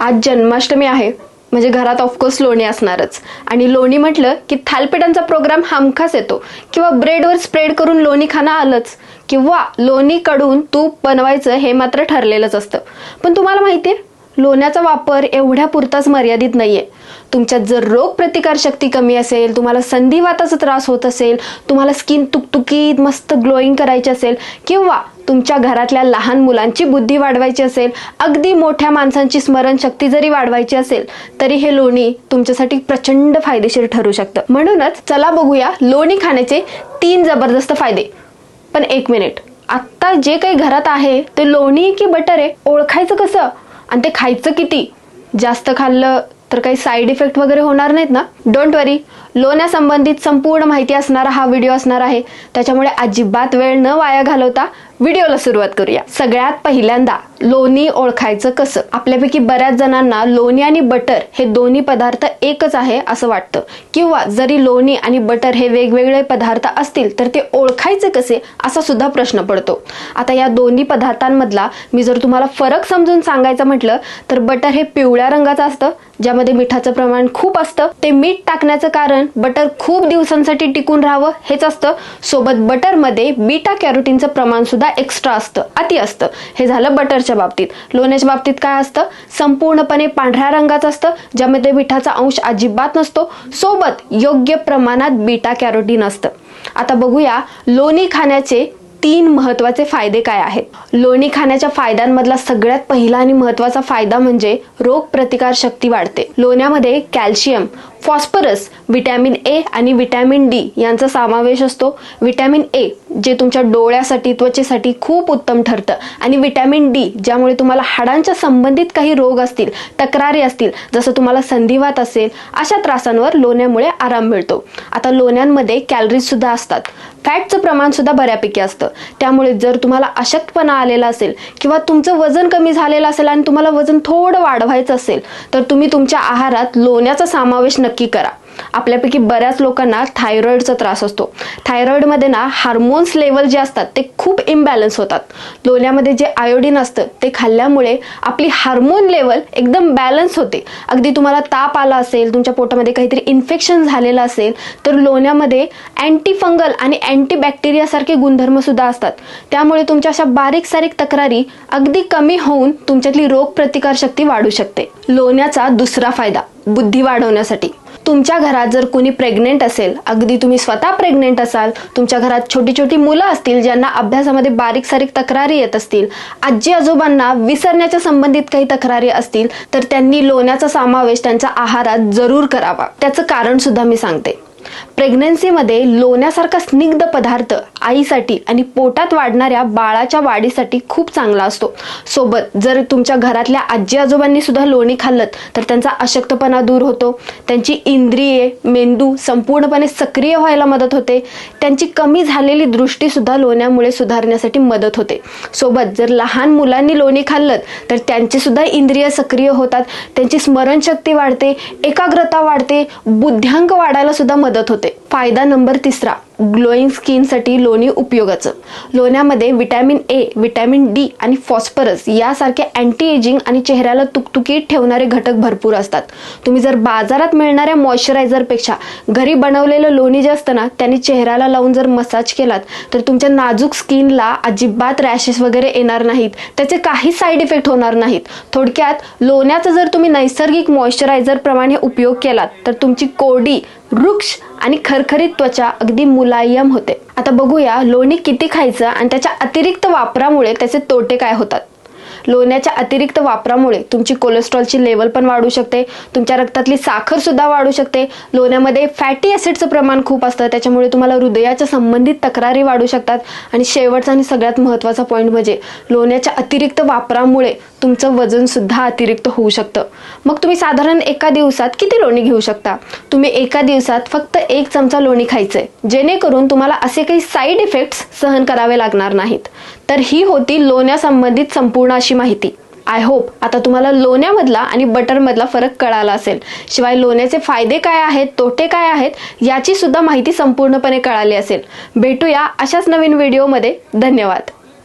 आज जन्माष्टमी आहे. म्हणजे घरात ऑफकोर्स लोणी असणारच. आणि लोणी म्हटलं की थालपिठांचा प्रोग्राम हमखास येतो. किंवा ब्रेडवर स्प्रेड करून लोणी खाणं आलंच. किंवा लोणी कडून तूप बनवायचं हे मात्र ठरलेलंच असतं. पण तुम्हाला माहिती आहे लोण्याचा वापर एवढ्या पुरताच मर्यादित नाहीये. तुमच्यात जर रोग प्रतिकार शक्ती कमी असेल तुम्हाला संधिवाताचा त्रास होत असेल तुम्हाला स्किन तुकतुकीत मस्त ग्लोईंग करायची असेल किंवा तुमच्या घरातल्या लहान मुलांची बुद्धी वाढवायची असेल अगदी मोठ्या माणसांची स्मरणशक्ती जरी वाढवायची असेल तरी हे लोणी तुमच्यासाठी प्रचंड फायदेशीर ठरू शकतं. म्हणूनच चला बघूया लोणी खाण्याचे तीन जबरदस्त फायदे. पण एक मिनिट आत्ता जे काही घरात आहे ते लोणी की बटर आहे? ओळखायचं कसं? आणि ते खायचं किती? जास्त खाल्लं तर काही साईड इफेक्ट वगैरे होणार नाहीत ना? डोंट वरी लोण्यासंबंधित संपूर्ण माहिती असणारा हा व्हिडिओ असणार आहे. त्याच्यामुळे अजिबात वेळ न वाया घालवता व्हिडिओला सुरुवात करूया. सगळ्यात पहिल्यांदा लोणी ओळखायचं कसं? आपल्यापैकी बऱ्याच जणांना लोणी आणि बटर हे दोन्ही पदार्थ एकच आहे असं वाटतं. किंवा जरी लोणी आणि बटर हे वेगवेगळे पदार्थ असतील तर ते ओळखायचे कसे असा सुद्धा प्रश्न पडतो. आता या दोन्ही पदार्थांमधला मी जर तुम्हाला फरक समजून सांगायचं म्हटलं तर बटर हे पिवळ्या रंगाचं असतं ज्यामध्ये मिठाचं प्रमाण खूप असतं. ते मीठ टाकण्याचं कारण बटर खूप दिवसांसाठी टिकून राहावं हेच असतं. सोबत बटरमध्ये बीटा कॅरोटीनचं प्रमाण सुद्धा एक्स्ट्रा असतं अति असतं. हे झालं बटरच्या बाबतीत. लोण्याच्या बाबतीत काय असतं? संपूर्णपणे पांढऱ्या रंगाचं असतं ज्यामध्ये मिठाचा अंश अजिबात नसतो. सोबत योग्य प्रमाणात बीटा कॅरोटीन असतं. आता बघूया लोणी खाण्याचे तीन महत्त्वाचे फायदे काय आहेत? लोणी खाण्याच्या फायद्यांमधला सगळ्यात पहिला आणि महत्त्वाचा फायदा म्हणजे रोग प्रतिकार शक्ती वाढते. लोण्यामध्ये कॅल्शियम फॉस्फरस विटॅमिन ए आणि विटॅमिन डी यांचा समावेश असतो. व्हिटॅमिन ए जे तुमच्या डोळ्यासाठी त्वचेसाठी खूप उत्तम ठरतं. आणि विटॅमिन डी ज्यामुळे तुम्हाला हाडांच्या संबंधित काही रोग असतील तक्रारी असतील जसं तुम्हाला संधिवात असेल अशा त्रासांवर लोण्यामुळे आराम मिळतो. आता लोण्यांमध्ये कॅलरीज सुद्धा असतात. फॅटचं प्रमाण सुद्धा बऱ्यापैकी असतं. त्यामुळे जर तुम्हाला अशक्तपणा आलेला असेल किंवा तुमचं वजन कमी झालेलं असेल आणि तुम्हाला वजन थोडं वाढवायचं असेल तर तुम्ही तुमच्या आहारात लोण्याचा समावेश नक्की करा. आपल्यापैकी बऱ्याच लोकांना थायरॉईडचा त्रास असतो. थायरॉईडमध्ये ना हार्मोन्स लेवल जे असतात ते खूप इम्बॅलन्स होतात. लोण्यामध्ये जे आयोडीन असतं ते खाल्ल्यामुळे आपली हार्मोन लेवल एकदम बॅलन्स होते. अगदी तुम्हाला ताप आला असेल तुमच्या पोटामध्ये काहीतरी इन्फेक्शन झालेलं असेल तर लोण्यामध्ये अँटी फंगल आणि अँटी बॅक्टेरिया गुणधर्म सुद्धा असतात. त्यामुळे तुमच्या अशा बारीक सारीक तक्रारी अगदी कमी होऊन तुमच्यातली रोगप्रतिकारशक्ती शक्ती वाढू शकते. लोण्याचा दुसरा फायदा बुद्धी वाढवण्यासाठी. तुमच्या घरात जर कुणी प्रेग्नेंट असेल अगदी तुम्ही स्वतः प्रेग्नेंट असाल तुमच्या घरात छोटी छोटी मुलं असतील ज्यांना अभ्यासामध्ये बारीक सारीक तक्रारी येत असतील आजी आजोबांना विसरण्याच्या संबंधित काही तक्रारी असतील तर त्यांनी लोण्याचा समावेश त्यांच्या आहारात जरूर करावा. त्याचं कारण सुद्धा मी सांगते. प्रेग्नन्सीमध्ये लोण्यासारखा स्निग्ध पदार्थ आईसाठी आणि पोटात वाढणाऱ्या बाळाच्या वाढीसाठी खूप चांगला असतो. सोबत जर तुमच्या घरातल्या आजी आजोबांनी सुद्धा लोणी खाल्लं तर त्यांचा अशक्तपणा दूर होतो. त्यांची इंद्रिये मेंदू संपूर्णपणे सक्रिय व्हायला मदत होते. त्यांची कमी झालेली दृष्टी सुद्धा लोण्यामुळे सुधारण्यासाठी मदत होते. सोबत जर लहान मुलांनी लोणी खाल्लं तर त्यांची सुद्धा इंद्रिय सक्रिय होतात. त्यांची स्मरणशक्ती वाढते एकाग्रता वाढते बुद्ध्यांक वाढायला सुद्धा मदत होते. फायदा नंबर तिसरा. ग्लोईंग स्किनसाठी लोणी उपयोगाचं. लोण्यामध्ये विटॅमिन ए विटॅमिन डी आणि फॉस्फरस यासारखे अँटी एजिंग आणि चेहऱ्याला तुकतुकीत ठेवणारे घटक भरपूर असतात. तुम्ही जर बाजारात मिळणाऱ्या मॉइश्चरायझरपेक्षा घरी बनवलेलं लोणी जे असतं ना त्यांनी चेहऱ्याला लावून जर मसाज केलात तर तुमच्या नाजूक स्किनला अजिबात रॅशेस वगैरे येणार नाहीत. त्याचे काही साईड इफेक्ट होणार नाहीत. थोडक्यात लोण्याचा जर तुम्ही नैसर्गिक मॉइश्चरायझरप्रमाणे उपयोग केलात तर तुमची कोरडी वृक्ष आणि खरखरीत त्वचा अगदी मुलायम होते. आता बघूया लोणी किती खायचं आणि त्याच्या अतिरिक्त वापरामुळे त्याचे तोटे काय होतात. लोण्याच्या अतिरिक्त वापरामुळे तुमची कोलेस्ट्रॉलची लेवल पण वाढू शकते. तुमच्या रक्तातली साखर सुद्धा वाढू शकते. लोण्यामध्ये फॅटी ॲसिडचं प्रमाण खूप असतं. त्याच्यामुळे तुम्हाला हृदयाच्या संबंधित तक्रारी वाढू शकतात. आणि शेवटचा आणि सगळ्यात महत्त्वाचा पॉईंट म्हणजे लोण्याच्या अतिरिक्त वापरामुळे तुमचं वजन सुद्धा अतिरिक्त होऊ शकतं. मग तुम्ही साधारण एका दिवसात किती लोणी घेऊ शकता? तुम्ही एका दिवसात फक्त एक चमचा लोणी खायचंय. जेणेकरून तुम्हाला असे काही साईड इफेक्ट्स सहन करावे लागणार नाहीत. तर ही होती लोण्यासंबंधित संपूर्ण अशी माहिती. आय होप आता तुम्हाला लोण्यामधला आणि बटरमधला फरक कळाला असेल. शिवाय लोण्याचे फायदे काय आहेत तोटे काय आहेत याची सुद्धा माहिती संपूर्णपणे कळाली असेल. भेटूया अशाच नवीन व्हिडिओमध्ये धन्यवाद.